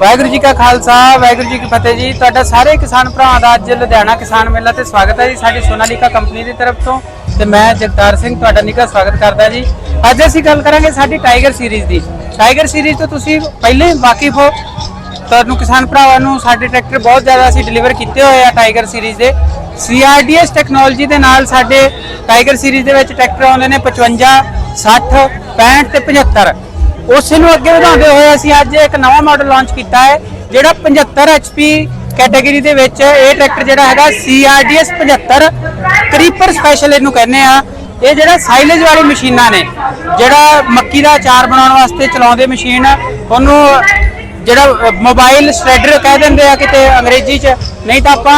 ਵਾਹਿਗੁਰੂ ਜੀ ਕਾ ਖਾਲਸਾ, ਵਾਹਿਗੁਰੂ ਜੀ ਕੀ ਫਤਿਹ ਜੀ। ਤੁਹਾਡਾ ਸਾਰੇ ਕਿਸਾਨ ਭਰਾਵਾਂ ਦਾ ਅੱਜ ਲੁਧਿਆਣਾ ਕਿਸਾਨ ਮੇਲਾ ਤੇ ਸਵਾਗਤ ਹੈ ਜੀ ਸਾਡੀ ਸੋਨਾਲੀਕਾ ਕੰਪਨੀ ਦੀ ਤਰਫ ਤੋਂ ਤੇ ਮੈਂ ਜਗਤਾਰ ਸਿੰਘ ਤੁਹਾਡਾ ਨਿੱਘਾ ਸਵਾਗਤ ਕਰਦਾ ਜੀ। ਅੱਜ ਅਸੀਂ ਗੱਲ ਕਰਾਂਗੇ ਸਾਡੀ ਟਾਈਗਰ ਸੀਰੀਜ਼ ਦੀ। ਟਾਈਗਰ ਸੀਰੀਜ਼ ਤੋਂ ਤੁਸੀਂ ਪਹਿਲੇ ਹੀ ਵਾਕਿਫ ਹੋ। ਤੁਹਾਨੂੰ ਕਿਸਾਨ ਭਰਾਵਾਂ ਨੂੰ ਸਾਡੇ ਟਰੈਕਟਰ ਬਹੁਤ ਜ਼ਿਆਦਾ ਅਸੀਂ ਡਿਲੀਵਰ ਕੀਤੇ ਹੋਏ ਆ ਟਾਈਗਰ ਸੀਰੀਜ਼ ਦੇ। CRDS ਟੈਕਨੋਲੋਜੀ ਦੇ ਨਾਲ ਸਾਡੇ ਟਾਈਗਰ ਸੀਰੀਜ਼ ਦੇ ਵਿੱਚ ਟਰੈਕਟਰ ਆਉਂਦੇ ਨੇ 55 60 65 ਤੇ 75 ਉਸੇ ਨੂੰ ਅੱਗੇ ਵਧਾਉਂਦੇ ਹੋਏ ਅਸੀਂ ਅੱਜ ਇੱਕ ਨਵਾਂ ਮਾਡਲ ਲਾਂਚ ਕੀਤਾ ਹੈ, ਜਿਹੜਾ 75 HP ਕੈਟਾਗਰੀ ਦੇ ਵਿੱਚ ਇਹ ਟਰੈਕਟਰ ਜਿਹੜਾ ਹੈਗਾ CRDS 75 ਕਰੀਪਰ ਸਪੈਸ਼ਲ ਇਹਨੂੰ ਕਹਿੰਦੇ ਆ। ਇਹ ਜਿਹੜਾ ਸਾਈਲੇਜ ਵਾਲੀ ਮਸ਼ੀਨਾਂ ਨੇ, ਜਿਹੜਾ ਮੱਕੀ ਦਾ ਅਚਾਰ ਬਣਾਉਣ ਵਾਸਤੇ ਚਲਾਉਂਦੇ ਮਸ਼ੀਨ, ਉਹਨੂੰ ਜਿਹੜਾ ਮੋਬਾਈਲ ਸ਼੍ਰੈਡਰ ਕਹਿ ਦਿੰਦੇ ਆ ਕਿਤੇ ਅੰਗਰੇਜ਼ੀ ਚ, ਨਹੀਂ ਤਾਂ ਆਪਾਂ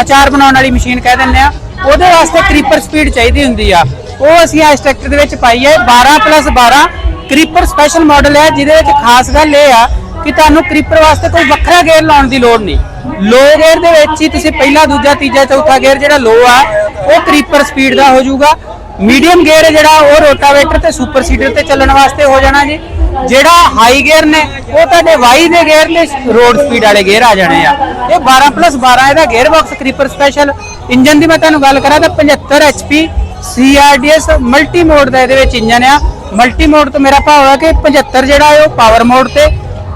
ਅਚਾਰ ਬਣਾਉਣ ਵਾਲੀ ਮਸ਼ੀਨ ਕਹਿ ਦਿੰਦੇ ਆ। ਉਹਦੇ ਵਾਸਤੇ ਕਰੀਪਰ ਸਪੀਡ ਚਾਹੀਦੀ ਹੁੰਦੀ ਆ। ਉਹ ਅਸੀਂ ਇਸ ਟਰੈਕਟਰ ਦੇ ਵਿੱਚ ਪਾਈ ਹੈ 12 12 ਕਰੀਪਰ ਸਪੈਸ਼ਲ ਮਾਡਲ ਹੈ, ਜਿਹਦੇ ਵਿੱਚ ਖਾਸ ਗੱਲ ਇਹ ਆ ਕਿ ਤੁਹਾਨੂੰ ਕ੍ਰੀਪਰ ਵਾਸਤੇ ਕੋਈ ਵੱਖਰਾ ਗੇਅਰ ਲਾਉਣ ਦੀ ਲੋੜ ਨਹੀਂ। ਲੋ ਗੇਅਰ ਦੇ ਵਿੱਚ ਹੀ ਤੁਸੀਂ ਪਹਿਲਾ, ਦੂਜਾ, ਤੀਜਾ, ਚੌਥਾ ਗੇਅਰ ਜਿਹੜਾ ਲੋ ਆ, ਉਹ ਕਰੀਪਰ ਸਪੀਡ ਦਾ ਹੋ ਜਾਊਗਾ। ਮੀਡੀਅਮ ਗੇਅਰ ਜਿਹੜਾ, ਉਹ ਰੋਟਾਵੇਟਰ ਤੇ ਸੁਪਰ ਸੀਡਰ ਤੇ ਚੱਲਣ ਵਾਸਤੇ ਹੋ ਜਾਣਾ ਜੀ। ਜਿਹੜਾ ਹਾਈ ਗੇਅਰ ਨੇ, ਉਹ ਤੁਹਾਡੇ ਵਾਈ ਦੇ ਗੇਅਰ ਲਈ ਰੋਡ ਸਪੀਡ ਵਾਲੇ ਗੇਅਰ ਆ ਜਾਣੇ ਆ। ਇਹ 12 12 ਇਹਦਾ gear box creeper special. Engine ਦੀ ਮੈਂ ਤੁਹਾਨੂੰ ਗੱਲ ਕਰਾਂ, ਤਾਂ 75 HP CRDS ਮਲਟੀ ਮੋਡ ਦਾ ਇਹਦੇ ਵਿੱਚ ਇੰਜਨ ਆ। ਮਲਟੀ ਮੋਡ ਤੋਂ ਮੇਰਾ ਭਾਵ ਹੈ ਕਿ 75 ਜਿਹੜਾ ਹੈ ਉਹ ਪਾਵਰ ਮੋਡ ਤੇ,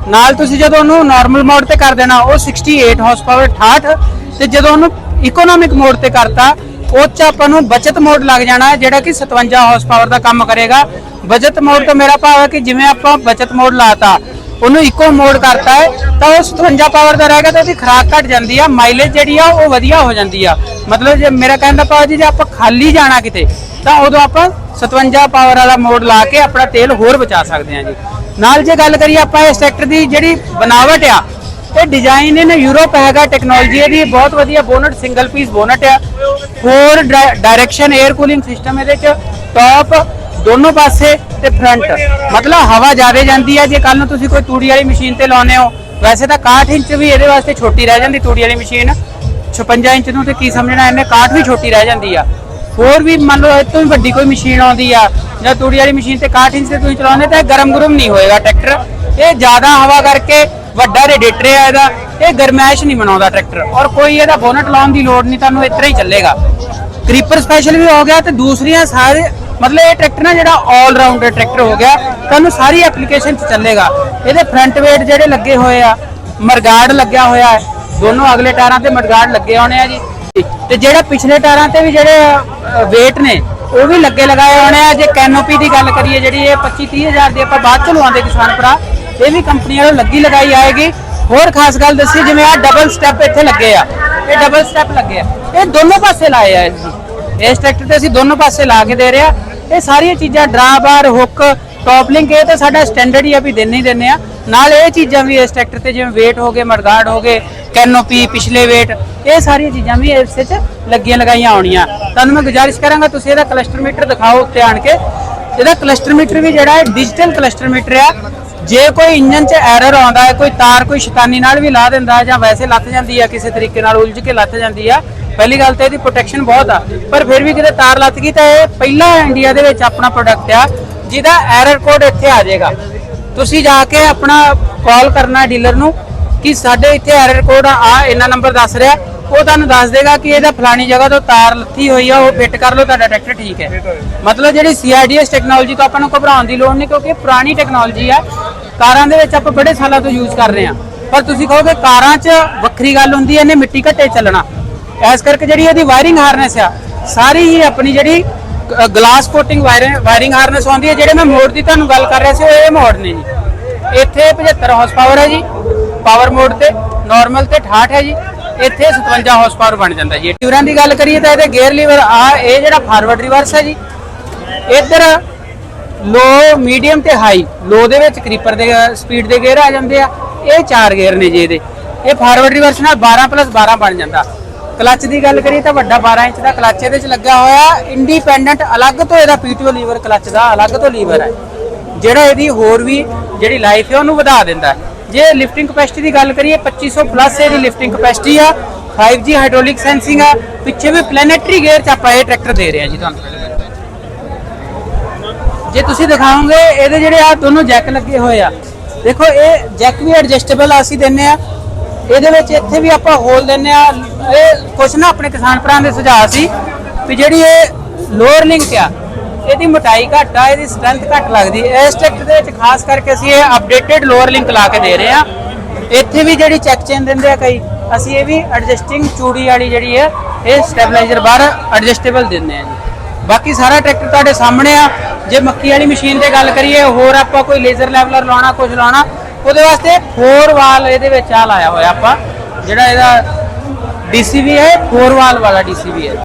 ਨਾਲ ਤੁਸੀਂ ਜਦੋਂ ਉਹਨੂੰ ਨਾਰਮਲ ਮੋਡ ਤੇ ਕਰ ਦੇਣਾ, ਉਹ 68 ਹਾਰਸ ਪਾਵਰ 68 ਤੇ ਜਦੋਂ ਉਹਨੂੰ ਇਕਨੋਮਿਕ ਮੋਡ ਤੇ ਕਰਤਾ, ਉਹ ਚ ਆਪਾਂ ਨੂੰ ਬਚਤ ਮੋਡ ਲੱਗ ਜਾਣਾ, ਜਿਹੜਾ ਕਿ 57 ਹਾਰਸ ਪਾਵਰ ਦਾ ਕੰਮ ਕਰੇਗਾ। ਬਚਤ ਮੋਡ ਤੋਂ ਮੇਰਾ ਭਾਵ ਹੈ ਕਿ ਜਿਵੇਂ ਆਪਾਂ ਬਚਤ ਮੋਡ ਲਾਤਾ, ਉਹਨੂੰ ਇਕੋ ਮੋਡ ਕਰਤਾ ਹੈ, ਤਾਂ ਉਹ 57 ਪਾਵਰ ਦਾ ਰਹੇਗਾ ਤਾਂ ਉਹਦੀ ਖਰਾਕ ਘਟ ਜਾਂਦੀ ਆ ਮਾਈਲੇਜ ਜਿਹੜੀ ਆ, ਉਹ ਵਧੀਆ ਹੋ ਜਾਂਦੀ ਆ। ਮਤਲਬ ਜੇ ਮੇਰਾ ਕਹਿਣ ਦਾ ਭਾਵ ਜੀ, ਜੇ ਆਪਾਂ ਖਾਲੀ ਜਾਣਾ ਕਿਤੇ ਤਾਂ ਉਦੋਂ ਆਪਾਂ 57 ਪਾਵਰ ਵਾਲਾ ਮੋਡ ਲਾ ਕੇ ਆਪਣਾ ਤੇਲ ਹੋਰ ਬਚਾ ਸਕਦੇ ਹਾਂ ਜੀ। ਨਾਲ ਜੇ ਗੱਲ ਕਰੀਏ ਆਪਾਂ ਇਸ ਟਰੈਕਟਰ ਦੀ ਜਿਹੜੀ ਬਣਾਵਟ ਆ, ਇਹ ਡਿਜ਼ਾਈਨ ਇਹਨੇ ਯੂਰਪ ਹੈਗਾ ਟੈਕਨੋਲੋਜੀ ਇਹਦੀ ਬਹੁਤ ਵਧੀਆ ਬੋਨਟ ਸਿੰਗਲ ਪੀਸ ਬੋਨਟ ਆ। Four direction air cooling system ਇਹਦੇ ਚ ਟਾਪ ਦੋਨੋਂ ਪਾਸੇ ਤੇ ਫਰੰਟ ਮਤਲਬ ਹਵਾ ਜ਼ਿਆਦਾ ਜਾਂਦੀ ਆ, ਜੇ ਕੱਲ ਨੂੰ ਤੁਸੀਂ ਕੋਈ ਤੂੜੀ ਵਾਲੀ ਮਸ਼ੀਨ ਤੇ ਲਾਉਨੇ ਹੋ, ਵੈਸੇ ਤਾਂ 61 ਇੰਚ ਵੀ ਇਹਦੇ ਵਾਸਤੇ ਛੋਟੀ ਰਹਿ ਜਾਂਦੀ ਤੂੜੀ ਵਾਲੀ ਮਸ਼ੀਨ 56 ਇੰਚ ਨੂੰ ਤੇ ਕੀ ਸਮਝਣਾ ਇਹਨੇ 61 ਵੀ ਛੋਟੀ ਰਹਿ ਜਾਂਦੀ ਆ। ਹੋਰ ਵੀ ਮੰਨ ਲਓ ਇਹ ਤੋਂ ਵੀ ਵੱਡੀ ਕੋਈ ਮਸ਼ੀਨ ਆਉਂਦੀ ਆ, ਜਾਂ ਤੂੜੀ ਵਾਲੀ ਮਸ਼ੀਨ ਤੇ 61 ਇੰਚ ਤੇ ਤੁਸੀਂ ਚਲਾਉਂਦੇ ਤਾਂ ਇਹ ਗਰਮ ਗਰਮ ਨਹੀਂ ਹੋਏਗਾ ਟਰੈਕਟਰ। ਇਹ ਜ਼ਿਆਦਾ ਹਵਾ ਕਰਕੇ ਵੱਡਾ ਰੇਡੀਏਟਰ ਆ ਇਹਦਾ, ਇਹ ਗਰਮੈਸ਼ ਨਹੀਂ ਬਣਾਉਂਦਾ ਟਰੈਕਟਰ। ਔਰ ਕੋਈ ਇਹਦਾ ਬੋਨਟ ਲਾਉਣ ਦੀ ਲੋੜ ਨਹੀਂ, ਤੁਹਾਨੂੰ ਇਤਰਾ ਹੀ ਚੱਲੇਗਾ। ਕਰੀਪਰ ਸਪੈਸ਼ਲ ਵੀ ਹੋ ਗਿਆ ਤੇ ਦੂਸਰੀਆਂ ਸਾਰੇ, ਮਤਲਬ ਇਹ ਟਰੈਕਟਰ ਨਾ ਜਿਹੜਾ 올 ਰਾਊਂਡਰ ਟਰੈਕਟਰ ਹੋ ਗਿਆ, ਤੁਹਾਨੂੰ ਸਾਰੀ ਐਪਲੀਕੇਸ਼ਨ 'ਚ ਚੱਲੇਗਾ। ਇਹਦੇ ਫਰੰਟ ਵੇਟ ਜਿਹੜੇ ਲੱਗੇ ਹੋਏ ਆ ਮਰਗਾਰਡ ਲੱਗਿਆ ਹੋਇਆ ਹੈ। ਦੋਨੋਂ ਅਗਲੇ ਟਾਇਰਾਂ ਤੇ ਮਰਗਾਰਡ ਲੱਗੇ ਹੋਣੇ ਆ ਜੀ। ਤੇ ਜਿਹੜਾ ਪਿਛਲੇ ਟਾਇਰਾਂ ਤੇ ਵੀ ਜਿਹੜੇ ਵੇਟ ਨੇ, ਉਹ ਵੀ ਲੱਗੇ ਲਗਾਏ ਹੋਣੇ ਆ। ਜੇ ਕੈਨੋਪੀ ਦੀ ਗੱਲ ਕਰੀਏ, ਜਿਹੜੀ ਇਹ 25 30000 ਦੀ ਆਪਾਂ ਬਾਅਦ ਚ ਲਵਾਉਂਦੇ ਕਿਸਾਨ ਭਰਾ, ਇਹ ਵੀ ਕੰਪਨੀ ਵੱਲੋਂ ਲੱਗੀ ਲਗਾਈ ਆਏਗੀ। ਹੋਰ ਖਾਸ ਗੱਲ ਦੱਸੀ, ਜਿਵੇਂ ਆ ਡਬਲ ਸਟੈਪ ਇੱਥੇ ਲੱਗੇ ਆ। ਇਹ ਡਬਲ ਸਟੈਪ ਲੱਗੇ ਆ। ਇਹ ਦੋਨੋਂ ਪਾਸੇ ਲਾਏ ਆ ਅਸੀਂ ਇਸ ਟਰੈਕਟਰ ਤੇ ਅਸੀਂ ਦੋਨੋਂ ਪਾਸੇ ਲਾ ਕੇ ਦੇ ਰਹੇ ਆ। ਇਹ ਸਾਰੀਆਂ ਚੀਜ਼ਾਂ ਡਰਾ ਬਾਰ ਹੁੱਕ ਟੌਪ ਇਹ ਤਾਂ ਸਾਡਾ ਸਟੈਂਡਰਡ ਹੀ ਆ ਵੀ ਦਿੰਨੇ ਹੀ ਦਿੰਨੇ ਆ। ਨਾਲ ਇਹ ਚੀਜ਼ਾਂ ਵੀ ਇਸ ਟਰੈਕਟਰ ਤੇ ਜਿਵੇਂ weight ਹੋ ਗਏ ਮਰਗਾਰਡ ਹੋ ਗਏ ਕੈਨੋਪੀ ਪਿਛਲੇ weight, ਇਹ ਸਾਰੀਆਂ ਚੀਜ਼ਾਂ ਵੀ ਇਸ ਵਿੱਚ ਲੱਗੀਆਂ ਲਗਾਈਆਂ ਆਉਣੀਆਂ ਤੁਹਾਨੂੰ ਮੈਂ ਗੁਜ਼ਾਰਿਸ਼ ਕਰਾਂਗਾ, ਤੁਸੀਂ ਇਹਦਾ ਕਲਸਟਰ ਮੀਟਰ ਦਿਖਾਓ ਉੱਤੇ ਆਣ ਕੇ। ਇਹਦਾ ਕਲਸਟਰ ਮੀਟਰ ਵੀ ਜਿਹੜਾ ਹੈ ਡਿਜੀਟਲ ਕਲਸਟਰ ਮੀਟਰ ਆ। ਜੇ ਕੋਈ ਇੰਜਨ 'ਚ ਐਰਰ ਆਉਂਦਾ ਹੈ, ਕੋਈ ਤਾਰ ਕੋਈ ਸ਼ੈਤਾਨੀ ਨਾਲ ਵੀ ਲਾ ਦਿੰਦਾ ਹੈ ਜਾਂ ਵੈਸੇ ਲੱਥ ਜਾਂਦੀ ਹੈ ਕਿਸੇ ਤਰੀਕੇ ਨਾਲ ਉਲਝ ਕੇ ਲੱਥ ਜਾਂਦੀ ਆ, ਪਹਿਲੀ ਗੱਲ ਤਾਂ ਇਹਦੀ ਪ੍ਰੋਟੈਕਸ਼ਨ ਬਹੁਤ ਆ। ਪਰ ਫਿਰ ਵੀ ਕਿਤੇ ਤਾਰ ਲੱਥ ਗਈ ਤਾਂ ਇਹ ਪਹਿਲਾ ਇੰਡੀਆ ਦੇ ਵਿੱਚ ਆਪਣਾ ਪ੍ਰੋਡਕਟ ਆ, ਜਿਹਦਾ ਐਰਰ ਕੋਡ ਇੱਥੇ ਆ ਜਾਏਗਾ। ਤੁਸੀਂ ਜਾ ਕੇ ਆਪਣਾ ਕਾਲ ਕਰਨਾ ਡੀਲਰ ਨੂੰ ਕਿ ਸਾਡੇ ਇੱਥੇ ਐਰਰ ਕੋਡ ਆ ਇਹਨਾਂ ਨੰਬਰ ਦੱਸ ਰਿਹਾ। ਉਹ ਤੁਹਾਨੂੰ ਦੱਸ ਦੇਗਾ ਕਿ ਇਹਦਾ ਫਲਾਣੀ ਜਗ੍ਹਾ ਤੋਂ ਤਾਰ ਲੱਥੀ ਹੋਈ ਆ ਉਹ ਫਿੱਟ ਕਰ ਲਓ ਤੁਹਾਡਾ ਟਰੈਕਟਰ ਠੀਕ ਹੈ। ਮਤਲਬ ਜਿਹੜੀ CRDS ਟੈਕਨੋਲੋਜੀ ਤੋਂ ਆਪਾਂ ਨੂੰ ਘਬਰਾਉਣ ਦੀ ਲੋੜ ਨਹੀਂ ਕਿਉਂਕਿ ਪੁਰਾਣੀ ਟੈਕਨੋਲੋਜੀ ਆ। ਕਾਰਾਂ ਦੇ ਵਿੱਚ ਆਪਾਂ ਬੜੇ ਸਾਲਾਂ ਤੋਂ ਯੂਜ਼ ਕਰ ਰਹੇ ਹਾਂ। ਪਰ ਤੁਸੀਂ ਕਹੋਗੇ ਕਾਰਾਂ 'ਚ ਵੱਖਰੀ ਗੱਲ ਹੁੰਦੀ ਹੈ ਇਹਨੇ ਮਿੱਟੀ ਘੱਟੇ ਚੱਲਣਾ। ਇਸ ਕਰਕੇ ਜਿਹੜੀ ਇਹਦੀ ਵਾਇਰਿੰਗ ਹਾਰਨੈਸ ਆ ਸਾਰੀ ਹੀ ਆਪਣੀ ਜਿਹੜੀ ਗਲਾਸ ਕੋਟਿੰਗ ਵਾਇਰਿੰਗ ਹਾਰਨੈਸ ਆਉਂਦੀ ਹੈ ਜਿਹੜੇ ਮੈਂ ਮੋਡ ਦੀ ਤੁਹਾਨੂੰ ਗੱਲ ਕਰ ਰਿਹਾ ਸੀ ਉਹ ਇਹ ਮੋਡ ਨੇ ਜੀ। ਇੱਥੇ 75 ਹਾਰਸ ਪਾਵਰ ਹੈ ਜੀ। ਪਾਵਰ ਮੋਡ ਤੇ ਨਾਰਮਲ ਤੇ 68 ਹੈ ਜੀ। ਇੱਥੇ 57 ਹਾਰਸ ਪਾਵਰ ਬਣ ਜਾਂਦਾ ਜੀ। ਟਿਊਰਾਂ ਦੀ ਗੱਲ ਕਰੀਏ ਤਾਂ ਇਹਦੇ ਗੇਅਰ ਲੀਵਰ ਆ ਇਹ ਜਿਹੜਾ ਫਾਰਵਰਡ ਰਿਵਰਸ ਹੈ ਜੀ। ਇੱਧਰ ਲੋ ਮੀਡੀਅਮ ਤੇ ਹਾਈ ਲੋ ਦੇ ਵਿੱਚ ਕਰੀਪਰ ਦੇ ਸਪੀਡ ਦੇ ਗੇਅਰ ਆ ਜਾਂਦੇ ਆ। ਇਹ ਚਾਰ ਗੇਅਰ ਨੇ ਜੀ ਇਹਦੇ। ਇਹ ਫਾਰਵਰਡ ਰਿਵਰਸ ਨਾਲ 12 12 ਬਣ ਜਾਂਦਾ। ਕਲੱਚ ਦੀ ਗੱਲ ਕਰੀਏ ਤਾਂ ਵੱਡਾ 12 ਇੰਚ ਦਾ ਕਲੱਚ ਇਹਦੇ ਵਿੱਚ ਲੱਗਾ ਹੋਇਆ। ਇੰਡੀਪੈਂਡੈਂਟ ਅਲੱਗ ਤੋਂ ਇਹਦਾ ਪੀਟੀਓ ਲੀਵਰ ਕਲੱਚ ਦਾ ਅਲੱਗ ਤੋਂ ਲੀਵਰ ਹੈ। ਜਿਹੜਾ ਇਹਦੀ ਹੋਰ ਵੀ ਜਿਹੜੀ ਲਾਈਫ ਹੈ ਉਹਨੂੰ ਵਧਾ ਦਿੰਦਾ ਹੈ। ਜੇ ਲਿਫਟਿੰਗ ਕਪੈਸਿਟੀ ਦੀ ਗੱਲ ਕਰੀਏ 2500 ਪਲੱਸ ਇਹਦੀ ਲਿਫਟਿੰਗ ਕਪੈਸਿਟੀ ਆ। 5G ਹਾਈਡ੍ਰੋਲਿਕ ਸੈਂਸਿੰਗ ਆ। ਪਿੱਛੇ ਵੀ ਪਲੈਨੇਟਰੀ ਗੇਅਰ ਚ ਆਪਾਂ ਇਹ ਟਰੈਕਟਰ ਦੇ ਰਹੇ ਹਾਂ ਜੀ ਤੁਹਾਨੂੰ। ਜੇ ਤੁਸੀਂ ਦਿਖਾਓਗੇ, ਇਹਦੇ ਜਿਹੜੇ ਆ ਦੋਨੋਂ ਜੈਕ ਲੱਗੇ ਹੋਏ ਆ। ਦੇਖੋ, ਇਹ ਜੈਕ ਵੀ ਐਡਜਸਟੇਬਲ ਆ, ਅਸੀਂ ਦਿੰਨੇ ਆ। ਇਹਦੇ ਵਿੱਚ ਇੱਥੇ ਵੀ ਆਪਾਂ ਹੋਲ ਦਿੰਨੇ ਆ। ਇਹ ਕੁਛ ਨਾ ਆਪਣੇ ਕਿਸਾਨ ਭਰਾ ਦੇ ਸੁਝਾਅ ਸੀ ਵੀ ਜਿਹੜੀ ਇਹ ਲੋਅਰ ਲਿੰਕ ਆ ਇਹਦੀ ਮੋਟਾਈ ਘੱਟ ਆ, ਇਹਦੀ ਸਟਰੈਂਥ ਘੱਟ ਲੱਗਦੀ। ਹੈ ਇਸ ਟਰੈਕਟਰ ਦੇ ਵਿੱਚ ਖਾਸ ਕਰਕੇ ਅਸੀਂ ਇਹ ਅਪਡੇਟਡ ਲੋਅਰ ਲਿੰਕ ਲਾ ਕੇ ਦੇ ਰਹੇ ਆ। ਇੱਥੇ ਵੀ ਜਿਹੜੀ ਚੈੱਕ ਚੇਨ ਦਿੰਦੇ ਆ ਕਈ, ਅਸੀਂ ਇਹ ਵੀ ਐਡਜਸਟਿੰਗ ਚੂੜੀ ਵਾਲੀ ਜਿਹੜੀ ਹੈ ਇਹ ਸਟੈਬਲਾਈਜ਼ਰ ਬਾਹਰ ਐਡਜਸਟੇਬਲ ਦਿੰਦੇ ਆ ਜੀ। ਬਾਕੀ ਸਾਰਾ ਟਰੈਕਟਰ ਤੁਹਾਡੇ ਸਾਹਮਣੇ ਆ। ਜੇ ਮੱਕੀ ਵਾਲੀ ਮਸ਼ੀਨ ਤੇ ਗੱਲ ਕਰੀਏ, ਹੋਰ ਆਪਾਂ ਕੋਈ ਲੇਜ਼ਰ ਲੈਵਲਰ ਲਾਉਣਾ, ਕੁਝ ਲਾਉਣਾ, ਉਹਦੇ ਵਾਸਤੇ 4 ਵਾਲ ਇਹਦੇ ਵਿੱਚ ਆ ਲਾਇਆ ਹੋਇਆ ਆਪਾਂ। ਜਿਹੜਾ ਇਹਦਾ ਡੀਸੀਬੀ ਹੈ 4 ਵਾਲ ਵਾਲਾ ਡੀਸੀਬੀ ਹੈ।